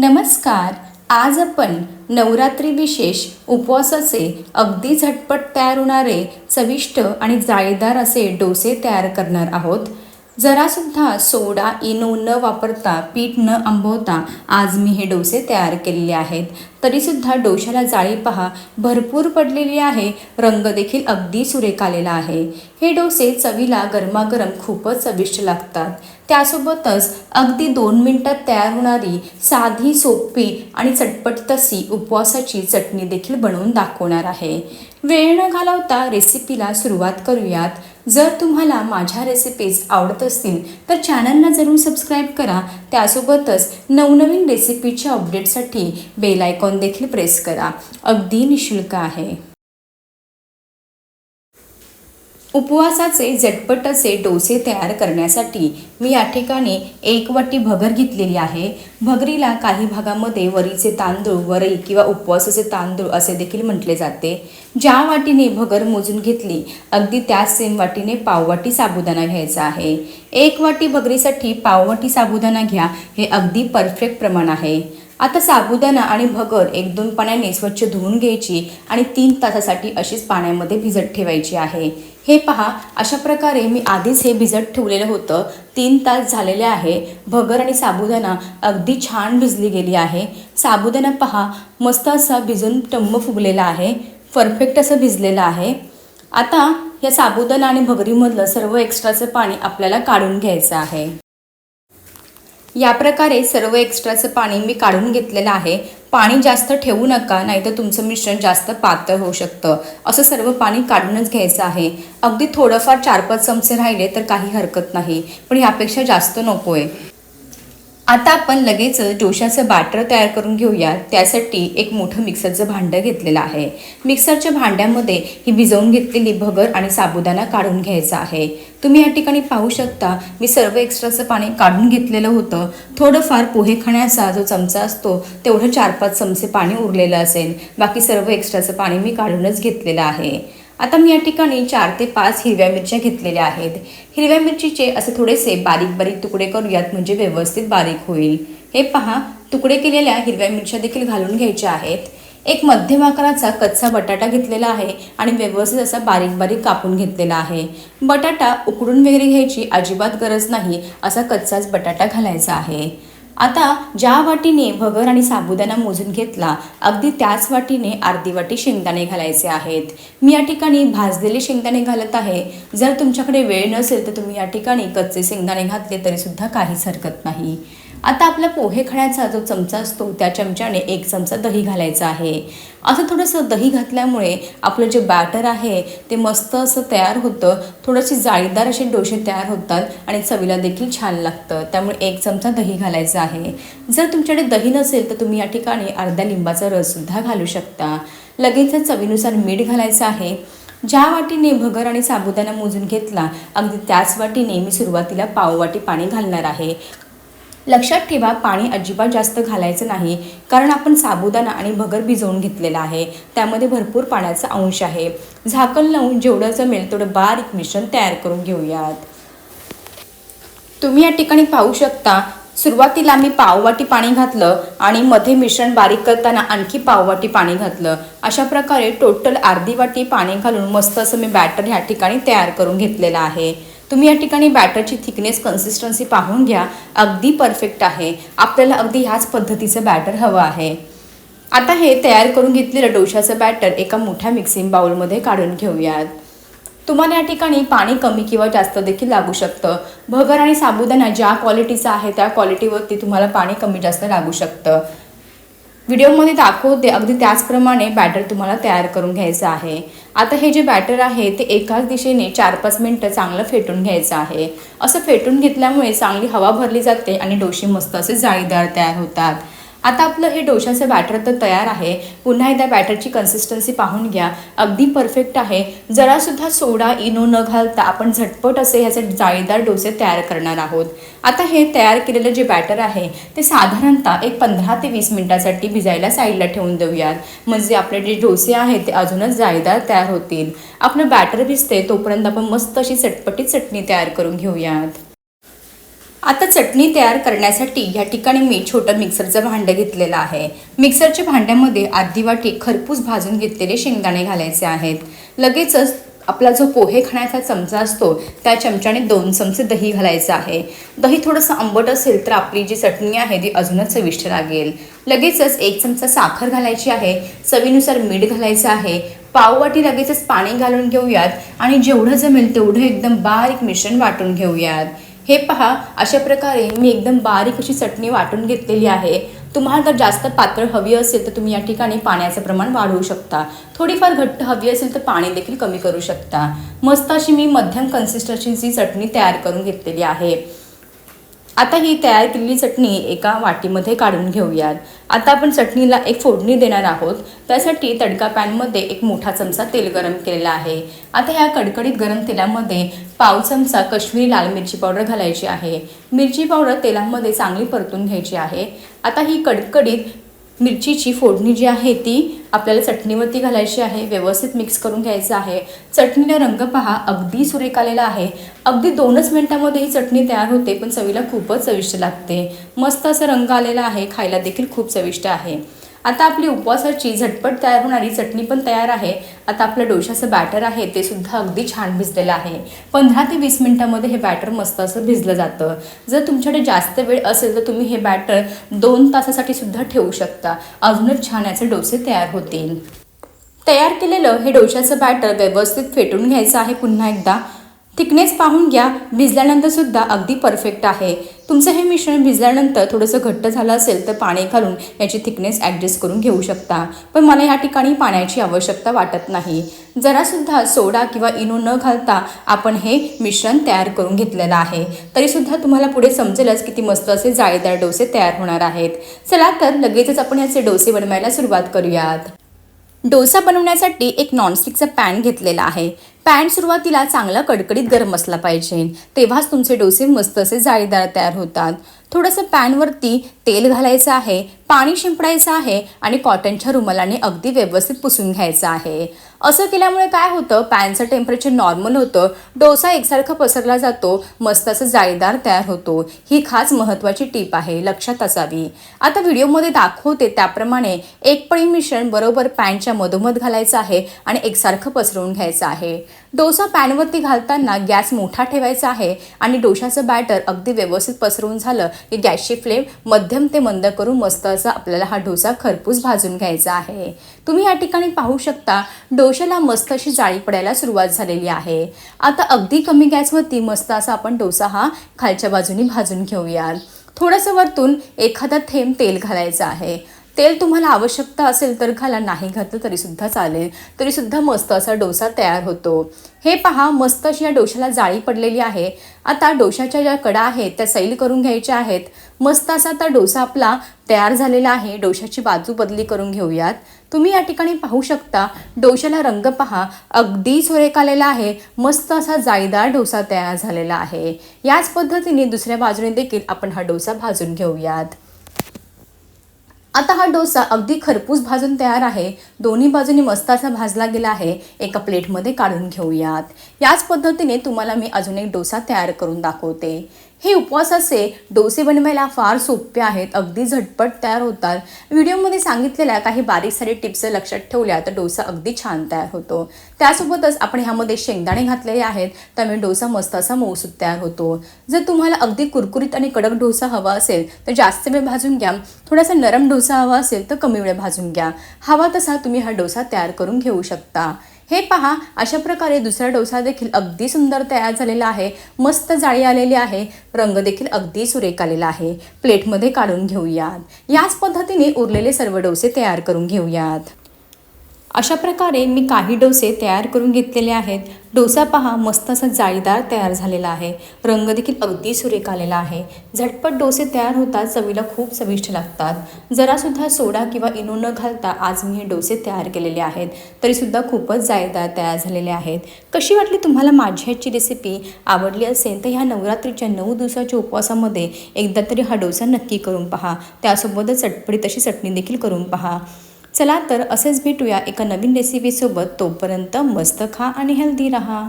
नमस्कार आज आपण नवरात्री विशेष उपवासाचे अगदी झटपट तयार होणारे चविष्ट आणि जाळीदार असे डोसे तयार करणार आहोत. जरासुद्धा सोडा इनो न वापरता पीठ न आंबवता आज मी हे डोसे तयार केलेले आहेत. तरीसुद्धा डोशाला जाळी पहा भरपूर पडलेली आहे रंग देखील अगदी सुरेख आलेला आहे. हे डोसे चवीला गरमागरम खूपच चविष्ट लागतात. त्यासोबतच अगदी दोन मिनिटात तयार होणारी साधी सोपी आणि चटपट तशी उपवासाची चटणी देखील बनवून दाखवणार आहे. वेळ न घालवता रेसिपीला सुरुवात करूयात. जर तुम्हाला माझ्या रेसिपीज आवडत असतील तर चॅनलला जरूर सबस्क्राईब करा. त्यासोबतच नवनवीन रेसिपीच्या अपडेटसाठी बेल आयकॉन देखील प्रेस करा. अगदी निशुल्क आहे. उपवासाचे झटपट असे डोसे तयार करण्यासाठी मी या ठिकाणी एक वाटी भगर घेतलेली आहे. भगरीला काही भागामध्ये वरीचे तांदूळ वरई किंवा उपवासाचे तांदूळ असे देखील म्हटले जाते. ज्या वाटीने भगर मोजून घेतली अगदी त्याच सेम वाटीने पाववाटी साबुदाणा घ्यायचा आहे. एक वाटी भगरीसाठी पाववाटी साबुदाणा घ्या हे अगदी परफेक्ट प्रमाण आहे. आता साबुदाणा आणि भगर एक दोन पाण्याने स्वच्छ धुवून घ्यायची आणि तीन तासासाठी अशीच पाण्यामध्ये भिजत ठेवायची आहे. हे पहा अशा प्रकारे मी आधीच हे भिजत ठेवलेलं होतं. तीन तास झालेले आहे. भगर आणि साबुदाणा अगदी छान भिजली गेली आहे. साबुदाणा पहा मस्त असा भिजून टम्म फुगलेला आहे. परफेक्ट असं भिजलेलं आहे. आता या साबुदाणा आणि भगरीमधलं सर्व एक्स्ट्राचं पाणी आपल्याला काढून घ्यायचं आहे. या प्रकारे सर्व एक्स्ट्राचं पाणी मी काढून घेतलेलं आहे. पाणी जास्त ठेवू नका नाहीतर तुमचं मिश्रण जास्त पातळ होऊ शकतं. असं सर्व पाणी काढूनच घ्यायचं आहे. अगदी थोडंफार चार पाच चमचे राहिले तर काही हरकत नाही. पण यापेक्षा जास्त नको आहे आता आपण लगेच डोशाचं बॅटर तयार करून घेऊया. त्यासाठी एक मोठं मिक्सरचं भांडं घेतलेलं आहे. मिक्सरच्या भांड्यामध्ये ही भिजवून घेतलेली भगर आणि साबुदाणा काढून घ्यायचा आहे. तुम्ही या ठिकाणी पाहू शकता मी सर्व एक्स्ट्राचं पाणी काढून घेतलेलं होतं. थोडंफार पोहे खाण्याचा जो चमचा असतो तेवढं चार पाच चमचे पाणी उरलेलं असेल. बाकी सर्व एक्स्ट्राचं पाणी मी काढूनच घेतलेलं आहे. आता मी या ठिकाणी चार ते पाच हिरव्या मिरच्या घेतलेल्या आहेत. हिरव्या मिरचीचे असे थोडेसे बारीक बारीक तुकडे करूयात म्हणजे व्यवस्थित बारीक होईल. हे पहा तुकडे केलेल्या हिरव्या मिरच्या देखील घालून घ्यायच्या आहेत. एक मध्यम आकाराचा कच्चा बटाटा घेतलेला आहे आणि व्यवस्थित असा बारीक बारीक कापून घेतलेला आहे. बटाटा उकडून वगैरे घ्यायची अजिबात गरज नाही असा कच्चाच बटाटा घालायचा आहे. आता ज्या वाटीने भगर आणि साबुदाणा मोजून घेतला अगदी त्याच वाटीने अर्धी वाटी शेंगदाणे घालायचे आहेत. मी या ठिकाणी भाजलेले शेंगदाणे घालत आहे. जर तुमच्याकडे वेळ नसेल तर तुम्ही या ठिकाणी कच्चे शेंगदाणे घातले तरीसुद्धा काहीच हरकत नाही. आता आपला पोहे खाण्याचा जो चमचा असतो त्या चमच्याने एक चमचा दही घालायचा आहे. असं थोडंसं दही घातल्यामुळे आपलं जे बॅटर आहे ते मस्त असं तयार होतं. थोडेसे जाळीदार असे डोसे तयार होतात आणि चवीला देखील छान लागतं. त्यामुळे एक चमचा दही घालायचा आहे. जर तुमच्याकडे दही नसेल तर तुम्ही या ठिकाणी अर्ध्या लिंबाचा रससुद्धा घालू शकता. लगेच चवीनुसार मीठ घालायचं आहे. ज्या वाटीने भगर आणि साबुदाणा मोजून घेतला अगदी त्याच वाटीने मी सुरुवातीला पाववाटी पाणी घालणार आहे. लक्षात ठेवा पाणी अजिबात जास्त घालायचं नाही कारण आपण साबुदाणा आणि भगर भिजवून घेतलेला आहे. त्यामध्ये भरपूर पाण्याचा अंश आहे. झाकण लावून जेवढं जमेल तेवढं बारीक मिश्रण तयार करून घेऊयात. तुम्ही या ठिकाणी पाहू शकता सुरुवातीला मी पाववाटी पाणी घातलं आणि मध्ये मिश्रण बारीक करताना आणखी पाववाटी पाणी घातलं. अशा प्रकारे टोटल अर्धी वाटी पाणी घालून मस्त असं मी बॅटर ह्या ठिकाणी तयार करून घेतलेलं आहे. तुम्ही या ठिकाणी बॅटरची थिकनेस कन्सिस्टन्सी पाहून घ्या. अगदी परफेक्ट आहे. आपल्याला अगदी ह्याच पद्धतीचं बॅटर हवं आहे. आता हे तयार करून घेतलेलं डोशाचं बॅटर एका मोठ्या मिक्सिंग बाउलमध्ये काढून घेऊयात. तुम्हाला या ठिकाणी पाणी कमी किंवा जास्त देखील लागू शकतं. भगर आणि साबुदाणा ज्या क्वालिटीचा आहे त्या क्वालिटीवरती तुम्हाला पाणी कमी जास्त लागू शकतं. व्हिडिओमध्ये दाखवते अगदी त्याचप्रमाणे बॅटर तुम्हाला तयार करून घ्यायचं आहे. आता हे जे बॅटर आहे ते एकाच दिशेने चार पाच मिनटं चांगलं फेटून घ्यायचं आहे. असं फेटून घेतल्यामुळे चांगली हवा भरली जाते आणि डोसे मस्त असे जाळीदार तयार होतात. आता आपलं हे डोशाचं बॅटर तर तयार आहे. पुन्हा एकदा बॅटरची कन्सिस्टन्सी पाहून घ्या. अगदी परफेक्ट आहे. जरासुद्धा सोडा इनो न घालता आपण झटपट असे ह्याचे जाळीदार डोसे तयार करणार आहोत. आता हे तयार केलेलं जे बॅटर आहे ते साधारणतः एक पंधरा ते वीस मिनटासाठी भिजायला साईडला ठेवून देऊयात. म्हणजे आपले जे डोसे आहेत ते अजूनच जाळीदार तयार होतील. आपलं बॅटर भिजते तोपर्यंत आपण मस्त अशी चटपटीत चटणी तयार करून घेऊयात. आता चटणी तयार करण्यासाठी या ठिकाणी मी छोटं मिक्सरचं भांडं घेतलेलं आहे. मिक्सरच्या भांड्यामध्ये आधी वाटी खरपूस भाजून घेतलेले शेंगदाणे घालायचे आहेत. लगेचच आपला जो पोहे खाण्याचा चमचा असतो त्या चमच्याने दोन चमचे दही घालायचं आहे. दही थोडंसं आंबट असेल तर आपली जी चटणी आहे ती अजूनच चविष्ट लागेल. लगेचच एक चमचा साखर घालायची आहे. चवीनुसार मीठ घालायचं आहे. पाववाटी लगेचच पाणी घालून घेऊयात आणि जेवढं जमेल तेवढं एकदम बारीक मिश्रण वाटून घेऊयात. हे पहा अशा प्रकारे मी एकदम बारीक अशी चटणी वाटून घेतलेली आहे. तुम्हाला जर जास्त पातळ हवी असेल तर तुम्ही या ठिकाणी पाण्याचं प्रमाण वाढवू शकता. थोडीफार घट्ट हवी असेल तर पाणी देखील कमी करू शकता. मस्त अशी मी मध्यम कन्सिस्टन्सीची चटणी तयार करून घेतलेली आहे. आता ही तयार केलेली चटणी एका वाटीमध्ये काढून घेऊयात. आता आपण चटणीला एक फोडणी देणार आहोत. त्यासाठी तडका पॅनमध्ये एक मोठा चमचा तेल गरम केलेला आहे. आता ह्या कडकडीत गरम तेलामध्ये पाव चमचा कश्मीरी लाल मिरची पावडर घालायची आहे. मिरची पावडर तेलामध्ये चांगली परतून घ्यायची आहे. आता ही कडकडीत मिरचीची फोडणी जी आहे ती आपल्याला चटणीवरती घालायची आहे व्यवस्थित मिक्स करून घ्यायचं आहे. चटणीला रंग पहा अगदी सुरेख आलेला आहे. अगदी दोनच मिनटामध्ये ही चटणी तयार होते पण चवीला खूपच चविष्ट लागते. मस्त असा रंग आलेला आहे खायला देखील खूप चविष्ट आहे. आता आपली उपवासाची झटपट तयार होणारी चटणी पण तयार आहे. आता आपलं डोशाचं बॅटर आहे ते सुद्धा अगदी छान भिजलेलं आहे. पंधरा ते वीस मिनिटामध्ये हे बॅटर मस्त असं भिजलं जातं. जर तुमच्याकडे जास्त वेळ असेल तर तुम्ही हे बॅटर दोन तासासाठी सुद्धा ठेवू शकता. अजूनच छान याचे डोसे तयार होतील. तयार केलेलं हे डोशाचं बॅटर व्यवस्थित फेटून घ्यायचं आहे पुन्हा एकदा. थिकनेस पाहून घ्या. भिजल्यानंतर सुद्धा अगदी परफेक्ट आहे. तुमचं हे मिश्रण भिजल्यानंतर थोडंसं घट्ट झालं असेल तर पाणी घालून याची थिकनेस ॲडजस्ट करून घेऊ शकता. पण मला या ठिकाणी पाण्याची आवश्यकता वाटत नाही. जरासुद्धा सोडा किंवा इनो न घालता आपण हे मिश्रण तयार करून घेतलेलं आहे. तरीसुद्धा तुम्हाला पुढे समजेलच किती मस्त असे जाळीदार डोसे तयार होणार आहेत. चला तर लगेचच आपण याचे डोसे बनवायला सुरुवात करूयात. डोसा बनवण्यासाठी एक नॉनस्टिकचा पॅन घेतलेला आहे. पॅन सुरुवातीला चांगला कडकडीत गरम असला पाहिजे. तेव्हाच तुमचे डोसे मस्त असे जाळीदार तयार होतात. थोडंसं पॅनवरती तेल घालायचं आहे पाणी शिंपडायचं आहे आणि कॉटनच्या रुमालाने अगदी व्यवस्थित पुसून घ्यायचं आहे. असं केल्यामुळे काय होतं पॅनचं टेम्परेचर नॉर्मल होतं डोसा एकसारखा पसरला जातो मस्त असं जाळीदार तयार होतो. ही खास महत्त्वाची टीप आहे लक्षात असावी. आता व्हिडिओमध्ये दाखवते त्याप्रमाणे एक पळी मिश्रण बरोबर पॅनच्या मधोमध घालायचं आहे आणि एकसारखं पसरवून घ्यायचं आहे. डोसा पॅनवरती घालताना गॅस मोठा ठेवायचा आहे आणि डोशाचं बॅटर अगदी व्यवस्थित पसरवून झालं की गॅसची फ्लेम मध्यम ते मंद करून मस्त असा आपल्याला हा डोसा खरपूस भाजून घ्यायचा आहे. तुम्ही या ठिकाणी पाहू शकता डोशाला मस्त अशी जाळी पडायला सुरुवात झालेली आहे. आता अगदी कमी गॅसवरती मस्त असा आपण डोसा हा खालच्या बाजूने भाजून घेऊयात थोडंसं वरतून एखादा थेंब तेल घालायचं आहे. तेल तुम्हाला आवश्यकता असेल तर घाला नाही घातलं तरीसुद्धा चालेल. तरीसुद्धा मस्त असा डोसा तयार होतो. हे पहा मस्त अशी या डोशाला जाळी पडलेली आहे. आता डोशाच्या ज्या कडा आहेत त्या सैल करून घ्यायच्या आहेत. मस्त असा आता डोसा आपला तयार झालेला आहे. डोशाची बाजू बदली करून घेऊयात. तुम्ही या ठिकाणी पाहू शकता डोशाला रंग पहा अगदी सुरेख आलेला आहे. मस्त असा जाळीदार डोसा तयार झालेला आहे. याच पद्धतीने दुसऱ्या बाजूने देखील आपण हा डोसा भाजून घेऊयात. आता हा डोसा अगदी खरपूस भाजून तयार आहे. दोन्ही बाजूनी मस्त असा भाजला गेला आहे. एका प्लेटमध्ये काढून घेऊयात. याच पद्धतीने तुम्हाला मी अजून एक डोसा तयार करून दाखवते. हे उपवासाचे डोसे बनवायला फार सोपे आहेत अगदी झटपट तयार होतात. व्हिडिओमध्ये सांगितलेल्या काही बारीक सारी टिप्स लक्षात ठेवल्या तर डोसा अगदी छान तयार होतो. त्यासोबतच आपण ह्यामध्ये शेंगदाणे घातलेले आहेत त्यामुळे डोसा मस्त असा मऊसूत तयार होतो. जर तुम्हाला अगदी कुरकुरीत आणि कडक डोसा हवा असेल तर जास्त वेळ भाजून घ्या. थोडासा नरम डोसा हवा असेल तर कमी वेळ भाजून घ्या. हवा तसा तुम्ही हा डोसा तयार करून घेऊ शकता. हे पहा अशा प्रकारे दुसरा डोसा देखील अगदी सुंदर तयार झालेला आहे. मस्त जाळी आलेली आहे. रंग देखील अगदी सुरेख आलेला आहे. प्लेटमध्ये काढून घेऊयात. याच पद्धतीने उरलेले सर्व डोसे तयार करून घेऊयात. अशा प्रकारे मी काही डोसे तयार करून घेतलेले आहेत. डोसा पहा मस्त असा जाळीदार तयार झालेला आहे. रंग देखील अगदी सुरेख आलेला आहे. झटपट डोसे तयार होतात चवीला खूप चविष्ट लागतात. जरासुद्धा सोडा किंवा इनो न घालता आज मी हे डोसे तयार केलेले आहेत. तरीसुद्धा खूपच जाळीदार तयार झालेले आहेत. कशी वाटली तुम्हाला माझी ह्याची रेसिपी आवडली असेल तर ह्या नवरात्रीच्या नऊ दिवसाच्या उपवासामध्ये एकदा तरी हा डोसा नक्की करून पहा. त्यासोबतच चटपटीत अशी चटणी देखील करून पहा. चला तर असेच भेटूया एका नवीन रेसिपीसोबत तोपर्यंत मस्त खा आणि हेल्दी रहा.